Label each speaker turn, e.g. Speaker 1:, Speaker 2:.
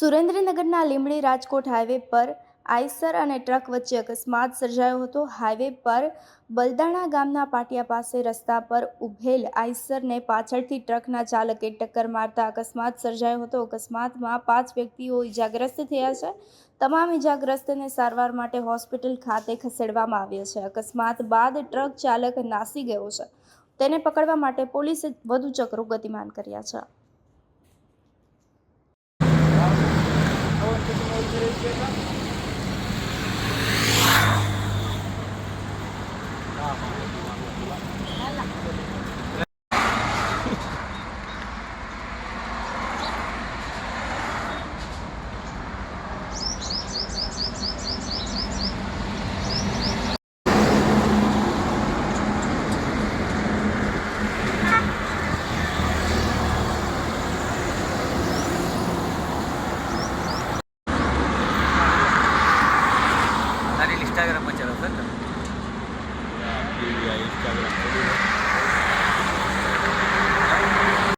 Speaker 1: સુરેન્દ્રનગરના લીંબડી રાજકોટ હાઈવે પર આઈસર અને ટ્રક વચ્ચે અકસ્માત સર્જાયો હતો. હાઈવે પર બલદાણા ગામના પાટિયા પાસે રસ્તા પર ઊભેલ આઈસરને પાછળથી ટ્રકના ચાલકે ટક્કર મારતા અકસ્માત સર્જાયો હતો. અકસ્માતમાં પાંચ વ્યક્તિઓ ઇજાગ્રસ્ત થયા છે. તમામ ઇજાગ્રસ્તને સારવાર માટે હોસ્પિટલ ખાતે ખસેડવામાં આવ્યા છે. અકસ્માત બાદ ટ્રક ચાલક નાસી ગયો છે. તેને પકડવા માટે પોલીસે વધુ ચક્રો ગતિમાન કર્યા છે.
Speaker 2: Thank you. છે ને
Speaker 3: ઇન્સ્ટાગ્રામ